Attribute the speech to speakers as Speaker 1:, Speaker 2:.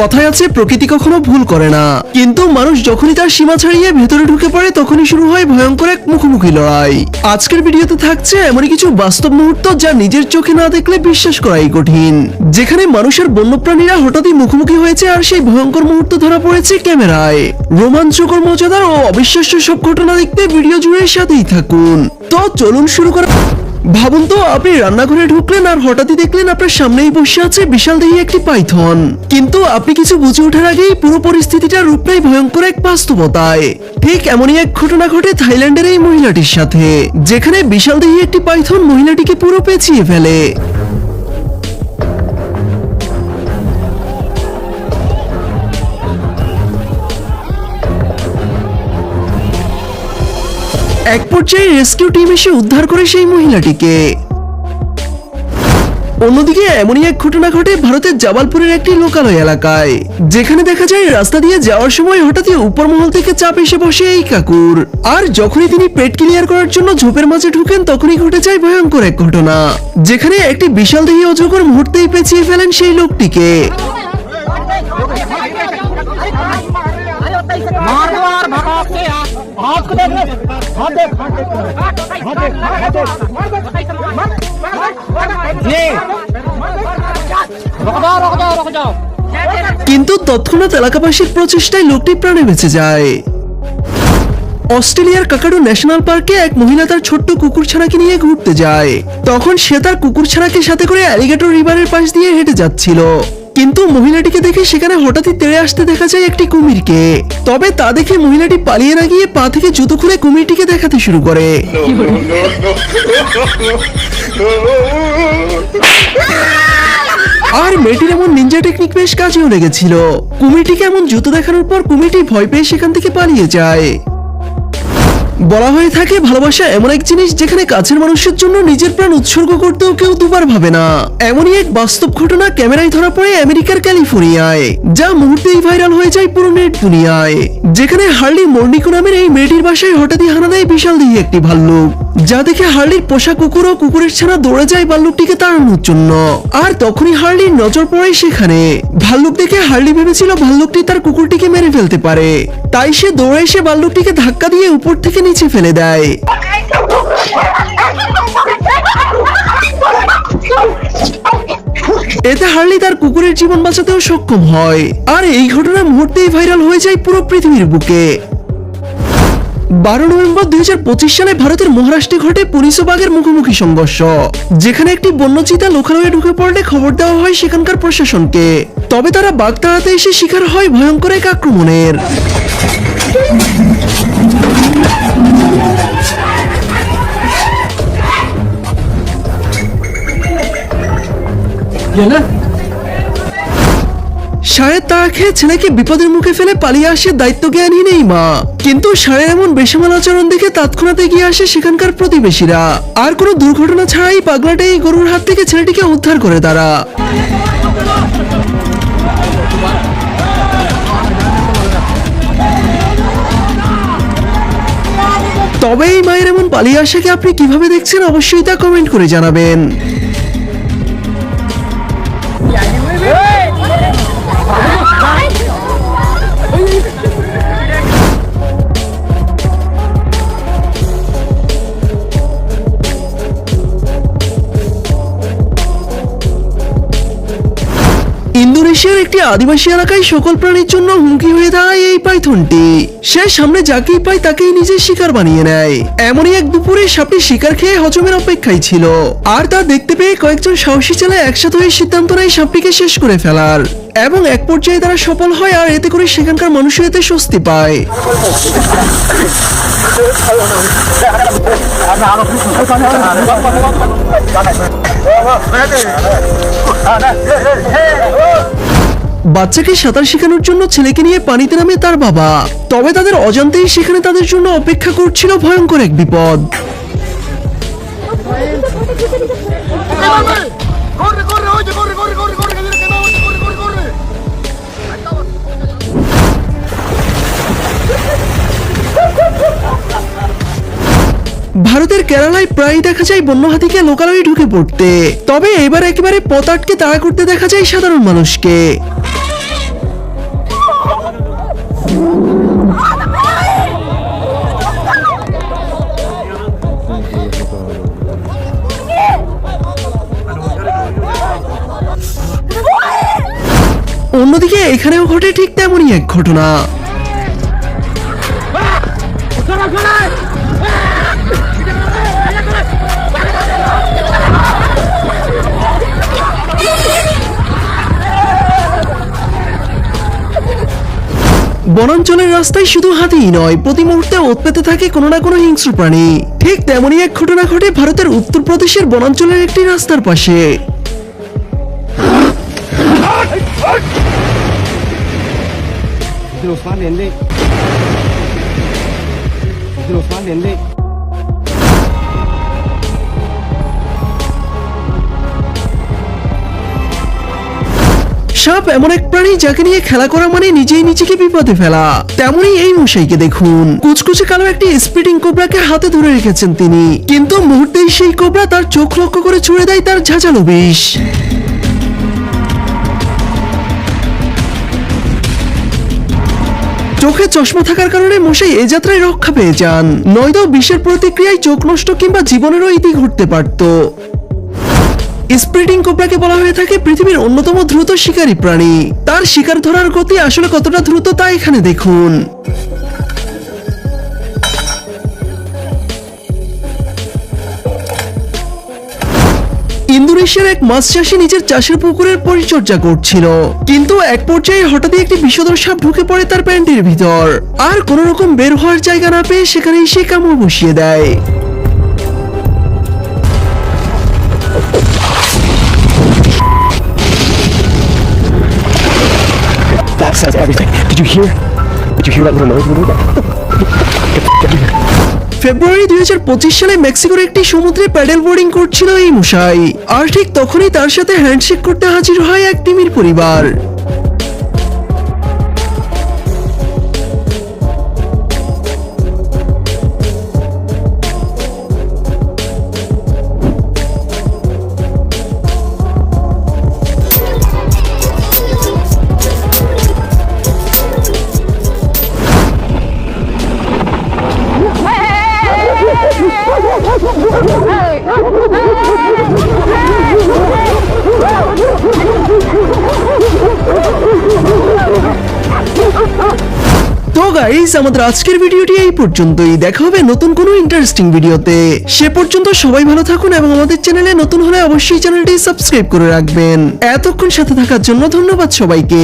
Speaker 1: কথায় আছে, প্রকৃতি কখনো ভুল করে না। কিন্তু মানুষ যখনই তার সীমা ছাড়িয়ে ভেতরে ঢুকে পড়ে, তখনই শুরু হয় ভয়ঙ্কর এক মুখোমুখি লড়াই। আজকের ভিডিওতে থাকছে এমনই কিছু বাস্তব মুহূর্ত যা নিজের চোখে না দেখলে বিশ্বাস করাই কঠিন। যেখানে মানুষের বন্যপ্রাণীরা হঠাৎই মুখোমুখি হয়েছে আর সেই ভয়ঙ্কর মুহূর্ত ধরা পড়েছে ক্যামেরায়। রোমাঞ্চকর মজাদার ও অবিশ্বাস্য সব ঘটনা দেখতে ভিডিও জুড়ে সাথেই থাকুন। তো চলুন শুরু করা ভাবুন তো, আপনি রান্নাঘরে ঢুকলেন আর হঠাৎই দেখলেন আপনার সামনেই বসে আছে বিশাল দেহি একটি পাইথন। কিন্তু আপনি কিছু বুঝে ওঠার আগেই পুরো পরিস্থিতিটা রূপ নেয় ভয়ঙ্কর এক বাস্তবতায়। ঠিক এমনই এক ঘটনা ঘটে থাইল্যান্ডের এই মহিলাটির সাথে, যেখানে বিশাল দেহি একটি পাইথন মহিলাটিকে পুরো পেঁচিয়ে ফেলে। পর্যায়ে রেস্কিউ টিম এসে উদ্ধার করে সেই মহিলাটিকে। অন্যদিকে এমনই এক ঘটনা ঘটে ভারতের জাবালপুরের একটি লোকালয় এলাকায়। যেখানে দেখা যায় রাস্তা দিয়ে যাওয়ার সময় হঠাৎই উপর মহল থেকে চাপ এসে বসে এই কাকুর। আর যখনই তিনি পেট ক্লিয়ার করার জন্য ঝোপের মাঝে ঢুকেন, তখনই ঘটে যায় ভয়ঙ্কর এক ঘটনা। যেখানে একটি বিশাল দেহী অজগর মুহূর্তেই পেঁচিয়ে ফেলেন সেই লোকটিকে। কিন্তু তৎক্ষণাৎ এলাকাবাসীর প্রচেষ্টায় লোকটি প্রাণে বেঁচে যায়। অস্ট্রেলিয়ার কাকাডো ন্যাশনাল পার্কে এক মহিলা তার ছোট্ট কুকুর ছানাকে নিয়ে ঘুরতে যায়। তখন সে তার কুকুর ছানাকে সাথে করে অ্যালিগেটর রিভারের পাশ দিয়ে হেঁটে যাচ্ছিল। কিন্তু মহিলাটিকে দেখে সেখানে হঠাৎই তেড়ে আসতে দেখা যায় একটি কুমিরকে। তবে তা দেখে মহিলাটি পালিয়ে না গিয়ে পা থেকে জুতো খুলে কুমিরটিকে দেখাতে শুরু করে। আর মেয়েটির এমন নিনজা টেকনিক বেশ কাজেও লেগেছিল। কুমিরটিকে এমন জুতো দেখানোর পর কুমিরটি ভয় পেয়ে সেখান থেকে পালিয়ে যায়। বলা হয়ে থাকে, ভালোবাসা এমন এক জিনিস যেখানে কাছের মানুষের জন্য নিজের প্রাণ উৎসর্গ করতেও কেউ দুবার ভাবে না। এমনই এক বাস্তব ঘটনা ক্যামেরায় ধরা পড়ে আমেরিকার ক্যালিফোর্নিয়ায়, যা মুহূর্তেই ভাইরাল হয়ে যায় পুরো নেট দুনিয়ায়। যেখানে হার্লি মর্নিকো নামের এই মেয়েটির বাসায় হঠাৎই হানা দেয় বিশাল দিয়ে একটি ভাল্লুক। যা দেখে হার্লির পোষা কুকুর ও কুকুরের ছানা দৌড়ে যায় ভাল্লুকটিকে তাড়ানোর জন্য। আর তখনই হার্লির নজর পড়ে সেখানে। ভাল্লুক দেখে হার্লি ভেবেছিল ভাল্লুকটি তার কুকুরটিকে মেরে ফেলতে পারে। তাই সে দৌড়ে এসে ভাল্লুকটিকে ধাক্কা দিয়ে উপর থেকে নিচে ফেলে দেয়। এতে হার্লি তার কুকুরের জীবন বাঁচাতেও সক্ষম হয়। আর এই ঘটনা মুহূর্তেই ভাইরাল হয়ে যায় পুরো পৃথিবীর বুকে। বারো নভেম্বর দুই পঁচিশ সালে ভারতের মহারাষ্ট্রে ঘটে পুলিশ ও বাঘের মুখোমুখি সংঘর্ষ, যেখানে একটি বন্যচিতা লোকালয়ে ঢুকে পড়লে খবর দেওয়া হয় সেখানকার প্রশাসনকে। তবে তারা বাঘ তাড়াতে এসে শিকার হয় ভয়ঙ্কর এক আক্রমণের। সারের তাড়া খেয়ে ছেলেকে বিপদের মুখে ফেলে পালিয়ে আসে দায়িত্ব জ্ঞানহীন এই মা। কিন্তু সারের এমন বেসামাল আচরণ দেখে তৎক্ষণাৎ এগিয়ে আসে সেখানকার প্রতিবেশীরা। আর কোনো দুর্ঘটনা ছাড়াই পাগলাটে এই গরুর হাত থেকে ছেলেটিকে উদ্ধার করে তারা। তবে এই মায়ের এমন পালিয়ে আসাকে আপনি কীভাবে দেখছেন অবশ্যই তা কমেন্ট করে জানাবেন। ইন্দোনেশিয়ার একটি আদিবাসী এলাকায় সকল প্রাণীর জন্য হুমকি হয়ে দাঁড়ায় এই পাইথনটি। সে সামনে যাকেই পায় তাকেই নিজের শিকার বানিয়ে নেয়। এমনই এক দুপুরে সাপটি শিকার খেয়ে হজমের অপেক্ষায় ছিল। আর তা দেখতে পেয়ে কয়েকজন সাহসী ছেলে একসাথে হয়ে সিদ্ধান্ত নেয় সাপটিকে শেষ করে ফেলার। এবং এক পর্যায়ে তারা সফল হয় আর এতে করে সেখানকার মানুষও এতে স্বস্তি পায়। বাচ্চাকে সাঁতার শেখানোর জন্য ছেলেকে নিয়ে পানিতে নামে তার বাবা। তবে তাদের অজান্তেই সেখানে তাদের জন্য অপেক্ষা করছিল ভয়ঙ্কর এক বিপদ। ভারতের কেরালায় প্রায় দেখা যায় বন্য হাতিকে লোকালয়ে ঢুকে পড়তে। তবে এবার একেবারে পথ আটকে তাড়া করতে দেখা যায় সাধারণ মানুষকে। অন্যদিকে এখানেও ঘটে ঠিক তেমনই এক ঘটনা। বনাঞ্চলের রাস্তায় শুধু হাতিই নয়, প্রতি মুহূর্তে উৎপেতে পেতে থাকে কোনো না কোনো হিংস্র প্রাণী। ঠিক তেমনই এক ঘটনা ঘটে ভারতের উত্তরপ্রদেশের বনাঞ্চলের একটি রাস্তার পাশে।
Speaker 2: ওসমান
Speaker 1: সাপ এমন এক প্রাণী যাকে নিয়ে খেলা করা মানে নিজেই নিজেকে বিপদে ফেলা। তেমনই এই মশাইকে দেখুন। কুচকুচে কালো একটি স্পিডিং কোবরাকে হাতে ধরে রেখেছেন তিনি। কিন্তু মুহূর্তেই সেই কোবরা তার চোখ লক্ষ্য করে ছুড়ে দেয় তার ঝাঁঝালো বিষ। চোখে চশমা থাকার কারণে মশাই এ যাত্রায় রক্ষা পেয়ে যান। নয়তো বিষের প্রতিক্রিয়ায় চোখ নষ্ট কিংবা জীবনেরও ইতি ঘটতে পারত। স্প্রিটিং কোবরাকে বলা হয়ে থাকে পৃথিবীর অন্যতম দ্রুত শিকারী প্রাণী। তার শিকার ধরার গতি আসলে কতটা দ্রুত তা এখানে দেখুন। ইন্দোনেশিয়ার এক মাছ চাষি নিজের চাষের পুকুরের পরিচর্যা করছিল। কিন্তু এক পর্যায়ে হঠাৎই একটি বিষধর সাপ ঢুকে পড়ে তার প্যান্টের ভিতর। আর কোনো রকম বের হওয়ার জায়গা না পেয়ে সেখানেই সে কামড় বসিয়ে দেয়।
Speaker 2: That says everything. Did you hear? Did you hear that little noise?
Speaker 1: ফেব্রুয়ারি দুই হাজার পঁচিশ সালে মেক্সিকোর একটি সমুদ্রে প্যাডেল বোর্ডিং করছিল এই মশাই আর ঠিক তখনই তার সাথে হ্যান্ডশেক করতে হাজির হয় এক টিমির পরিবার তো গাইস আমাদের আজকের ভিডিওটি এই পর্যন্তই। দেখা হবে নতুন কোনো ইন্টারেস্টিং ভিডিওতে। সে পর্যন্ত সবাই ভালো থাকুন এবং আমাদের চ্যানেলে নতুন হলে অবশ্যই চ্যানেলটি সাবস্ক্রাইব করে রাখবেন। এতক্ষণ সাথে থাকার জন্য ধন্যবাদ সবাইকে।